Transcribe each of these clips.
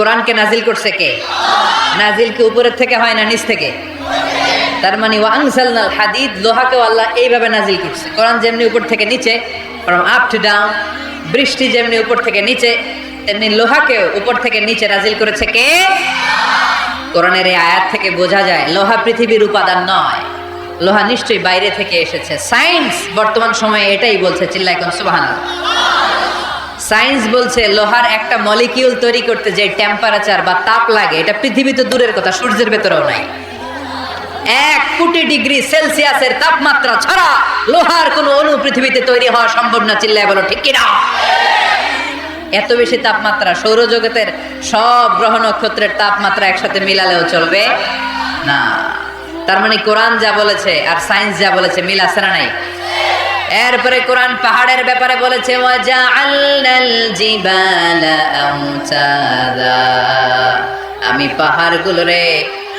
কোরআনকে নাজিল করছে কে? নাজিল কি উপরের থেকে হয় না নিচ থেকে? তার মানে ওয়াংসালনাল হাদিদ, লোহাকেও আল্লাহ এইভাবে নাজিল করছে। কোরআন যেমনি উপর থেকে নিচে আপ টু ডাউন বৃষ্টি যেমনি উপর থেকে নিচে, তেমনি লোহাকেও উপর থেকে নিচে নাজিল করেছে কে? কোরআনের এই আয়াত থেকে বোঝা যায়, লোহা পৃথিবীর উপাদান নয়। লোহা নিশ্চয়ই বাইরে থেকে এসেছে। সায়েন্স বর্তমান সময়ে এটাই বলছে চিল্লাই কোন সুবহানাল্লাহ। সায়েন্স বলছে লোহার একটা মলিকিউল তৈরি করতে যে টেম্পারেচার বা তাপ লাগে, এটা পৃথিবী তো দূরের কথা, সূর্যের ভেতরেও নাই। এক কোটি ডিগ্রি সেলসিয়াসের তাপমাত্রা ছাড়া লোহার কোনো অণু পৃথিবীতে তৈরি হওয়া সম্ভব না, চিল্লায় বলো, ঠিক কিনা? এত বেশি তাপমাত্রা, সৌরজগতের সব গ্রহ নক্ষত্রের তাপমাত্রা একসাথে মিলালেও চলবে? না। তার মানে কোরআন যা বলেছে আর সায়েন্স যা বলেছে মিল আছে না নাই? এরপরে কোরআন পাহাড়ের ব্যাপারে বলেছে আমি পাহাড়গুলোরে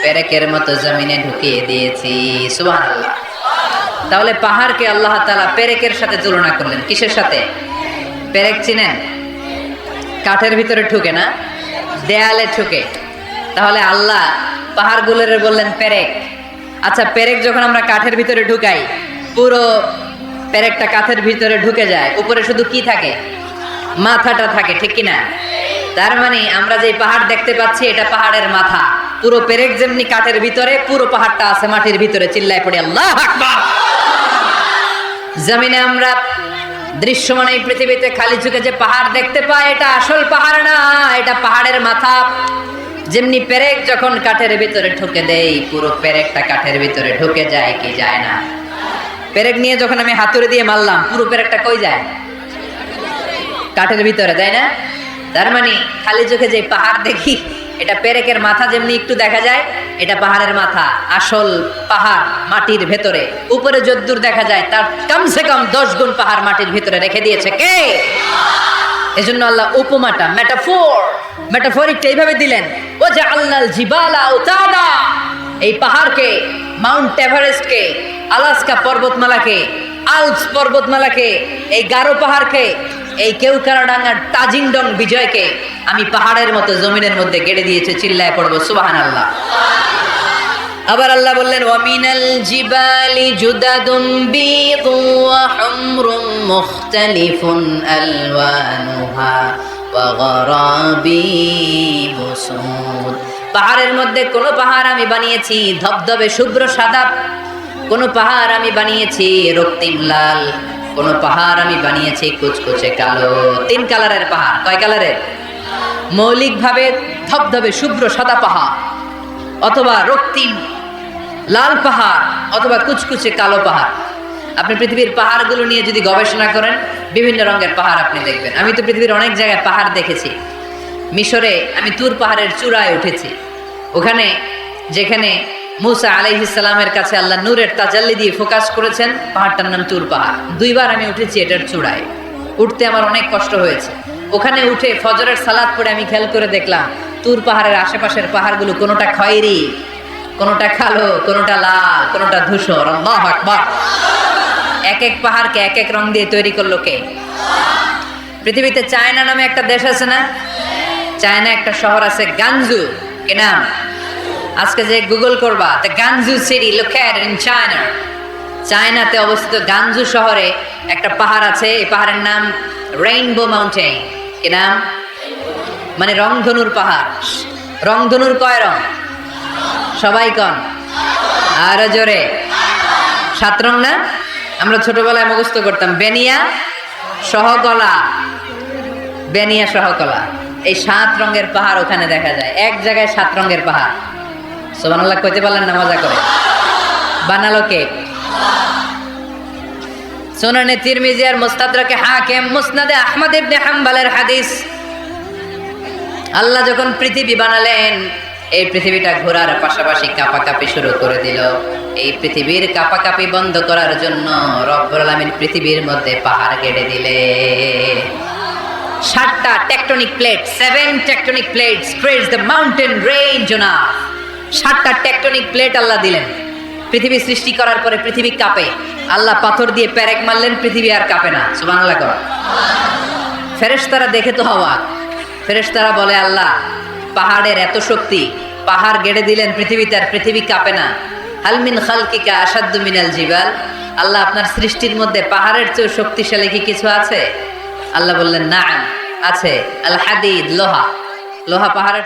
পেরেকের মতো জমিনে ঢুকিয়ে দিয়েছি, সুবহানাল্লাহ। তাহলে পাহাড়কে আল্লাহ তালা পেরেকের সাথে তুলনা করলেন। কিসের সাথে? পেরেক চিনেন? কাঠের ভিতরে ঠুকে না? দেয়ালে ঠুকে তাহলে আল্লাহ পাহাড়গুলোরে বললেন, পেরেক। আচ্ছা পেরেক যখন আমরা কাঠের ভিতরে ঢুকাই, পুরো পেরেকটা কাঠের ভিতরে ঢুকে যায়, উপরে শুধু কি থাকে? মাথাটা থাকে, ঠিক কি না তার মানে আমরা যে পাহাড় দেখতে পাচ্ছি, এটা পাহাড়ের মাথা। পুরো পেরেক যেমনি কাঠের ভিতরে, পুরো পাহাড়টা আছে মাটির ভিতরে, চিল্লায় পড়ে, আল্লাহ জমিনে আমরা দৃশ্যমান এই পৃথিবীতে খালি চোখে যে পাহাড় দেখতে পাই, এটা আসল পাহাড় না, এটা পাহাড়ের মাথা। যেমনি পেরেক যখন কাঠের ভিতরে ঢুকে দেয় পুরো পেরেকটা কাঠের ভিতরে ঢুকে যায়, কি যায় না। পেরেক নিয়ে যখন আমি হাতুড়ে দিয়ে মারলাম, পুরো পেরেকটা কই যায়? কাঠের ভিতরে, তাই না? তার মানে খালি চোখে যে পাহাড় দেখি, এটা পেরেকের মাথা যেমনি একটু দেখা যায়, এটা পাহাড়ের মাথা, আসল পাহাড় মাটির ভেতরে। উপরে যদ্দূর দেখা যায়, তার কমসে কম দশ গুণ পাহাড় মাটির ভিতরে রেখে দিয়েছে কে? এজন্য আল্লাহ উপমাটা মেটাফোর মেটাফোরিকটা এইভাবে দিলেন ও যে আল্লাহ জিবালা উতাদা। এই পাহাড়কে মাউন্ট এভারেস্টকে, আলাস্কা পর্বতমালাকে, আলপস পর্বতমালাকে, এই গারো পাহাড়কে, এই কেউকারাডাঙ্গার তাজিংডং বিজয়কে আমি পাহাড়ের মতো জমিনের মধ্যে গেড়ে দিয়েছে, চিল্লায় পড়ব সুবাহান আল্লাহ আবার আল্লাহ বললেন, ওয়ামিনাল জিবালি জুদাদুম বিদু ওয়া হুমরুম মুখতালিফুন আলওয়ানুহা ওয়া গরাবিবু সুদ পাহাড়ের মধ্যে কোন পাহাড় আমি বানিয়েছি, ধবধবে শুভ্র সাদা। কোন পাহাড় আমি বানিয়েছি, রক্তিম লাল। কোন পাহাড় আমি বানিয়েছি, কুচকুচে কালো। তিন কালারের পাহাড়। কয় কালারের? মৌলিকভাবে ধবধবে শুভ্র সাদা পাহাড়। অথবা রক্তিম লাল পাহাড়, অথবা কুচকুচে কালো পাহাড়। আপনি পৃথিবীর পাহাড়গুলো নিয়ে যদি গবেষণা করেন, বিভিন্ন রঙের পাহাড় আপনি দেখবেন। আমি তো পৃথিবীর অনেক জায়গায় পাহাড় দেখেছি। মিশরে আমি তুর পাহাড়ের চূড়ায় উঠেছি। ওখানে যেখানে মুসা আলাইহিসালামের কাছে আল্লাহ নূরের তাজাল্লি দিয়ে ফোকাস করেছেন, পাহাড়টার নাম তুর পাহাড়। দুইবার আমি উঠেছি এটার চূড়ায়। উঠতে আমার অনেক কষ্ট হয়েছে। ওখানে উঠে ফজরের সালাদ পড়ে আমি খেয়াল করে দেখলাম, তুর পাহাড়ের আশেপাশের পাহাড়গুলো কোনোটা খয়েরি, কোনোটা কালো, কোনোটা লাল, কোনোটা ধূসর। এক এক পাহাড়কে এক এক রং দিয়ে তৈরি করল কে? পৃথিবীতে চায়না নামে একটা দেশ আছে না? চায়না একটা শহর আছে গানজু। কি নাম? আজকে যে গুগল করবা the Guangzhou city located in China চায়নাতে অবস্থিত গানজু শহরে একটা পাহাড় আছে, এই পাহাড়ের নাম রেইনবো মাউন্টেন কি নাম? মানে রংধনুর পাহাড়। রংধনুর কয় রং? সবাই কন। আরও জোরে। সাত রং না? আমরা ছোটবেলায় মুখস্থ করতাম। বেনিয়া সহকলা। বেনিয়া সহকলা। এই সাত রঙের পাহাড় ওখানে দেখা যায়। এক জায়গায় সাত রঙের পাহাড়। সোবানাল্লাহ কইতে পারলেন না মজা করে? বানালো কে? সুনানে তিরমিজি আর মুস্তাদরাকে হাকিম মুসনাদে আহমদ ইবনে হাম্বলের হাদিস। আল্লাহ যখন পৃথিবী বানালেন, এই পৃথিবীটা ঘোরার পাশাপাশি কাপাকাপি শুরু করে দিল। এই পৃথিবীর কাপাকাপি বন্ধ করার জন্য রব্বুল আলামিন পৃথিবীর মধ্যে পাহাড় কেটে দিলে সাতটা tectonic plate seven tectonic plate creates the mountain range না সাতটা টেকটনিক প্লেট আল্লাহ দিলেন। পৃথিবী সৃষ্টি করার পরে পৃথিবী কাঁপে। আল্লাহ পাথর দিয়ে প্যারেক মারলেন, পৃথিবী আর কাঁপে না। সুবহানাল্লাহ কর। ফেরেশতারা দেখে তো হওয়া। ফেরেশতারা বলে, আল্লাহ, পাহাড়ের এত শক্তি, পাহাড় গেড়ে দিলেন পৃথিবীতে আর পৃথিবী কাঁপে না। হালমিন খালকিকা আসাদ্দু মিনাল জিবাল? আল্লাহ, আপনার সৃষ্টির মধ্যে পাহাড়ের চেয়ে শক্তিশালী কি কিছু আছে? আল্লাহ বললেন না আছে আল হাদিদ লোহা। লোহা পাহাড়ের